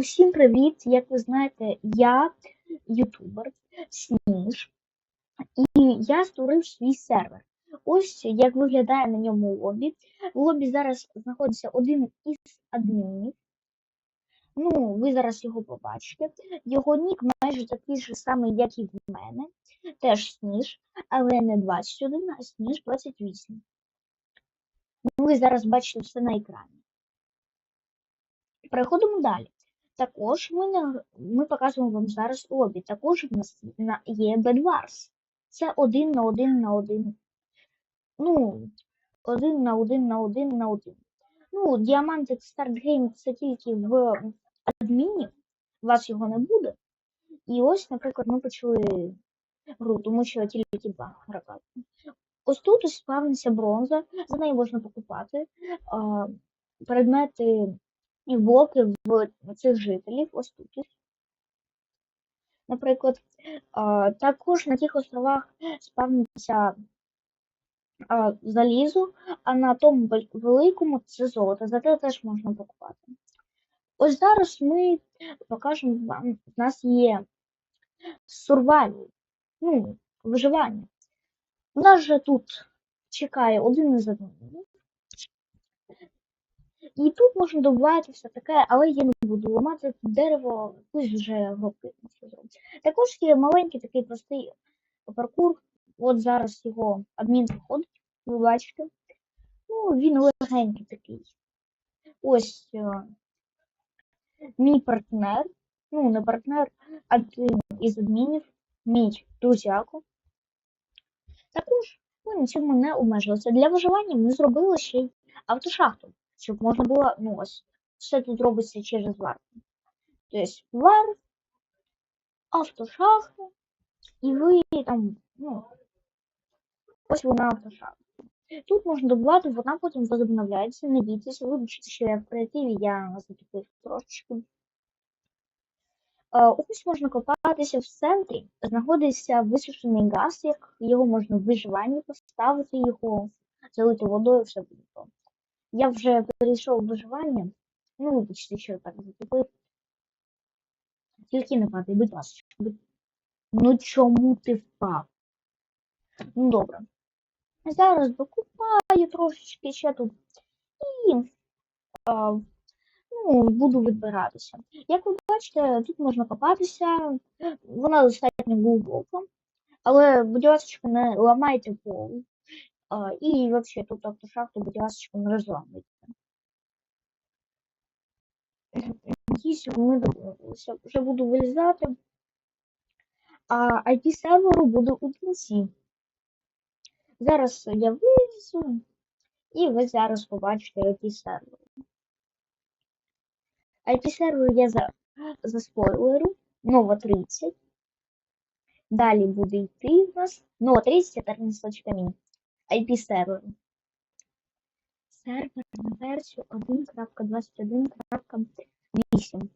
Усім привіт! Як ви знаєте, я ютубер Сніж, і я створив свій сервер. Ось як виглядає на ньому лобі. В лобі зараз знаходиться один із адмінів. Ну, ви зараз його побачите. Його нік майже такий ж самий, як і в мене. Теж Сніж, але не 21, а Сніж 28. Ну, ви зараз бачите все на екрані. Переходимо далі. Також ми, ми показуємо вам зараз лобі. Також в нас є Bedwars. Це один на один на один. Ну, один на один на один на один. Ну, Start Game це тільки в адміні, у вас його не буде. І ось, наприклад, ми почали гру, тому що тільки два гравця. Ось тут спавниться бронза, за нею можна покупати предмети і блоки в цих жителів. Ось тут. Наприклад, також на тих островах спавниться залізо, а на тому великому це золото. За те теж можна покупати. Ось зараз ми покажемо вам, в нас є survival, ну, виживання. У нас же тут чекає один із адмінів. І тут можна добувати все таке, але я не буду ламати дерево, пусть вже гробки все. Також є маленький такий простий паркур. От зараз його адмін проходить, ви бачите. Ну, він легенький такий. Ось е, мій партнер, ну не партнер, один із адмінів, мій друзяко. Також ми на цьому не обмежилися. Для виживання ми зробили ще й автошахту, щоб можна було, ну ось, все тут робиться через вар. Тобто вар, автошахта, і ви там, ну, ось вона автошахта. Тут можна добувати, вона потім возобновляється, не бійтеся, вибачте, що я в креативі, я затупив трошечки. Ось можна копатися в центрі, знаходиться висушений газ, як його можна в виживанні поставити його, залити водою, все буде добре. Я вже перейшов виживання, ну, вибачте, що так затупив. Тільки не падай, будь ласка. Ну чому ти впав? Ну добре. Зараз докупаю трошечки ще тут і а, ну, буду відбиратися. Як ви бачите, тут можна копатися, вона достатньо глибока, але, будь ласка, не ламайте пол. І взагалі тут автошахту, будь ласка, не розламуйте. Якісь ми домовилися. Вже буду вилізати, а IP серверу буде у кінці. Зараз я вилізу, і ви зараз побачите IP сервер. IP сервер я за, заспойлерю. Нова 30. Далі буде йти в нас Нова 30 термінслочками. IP сервер. Сервер на версію 1.21.8.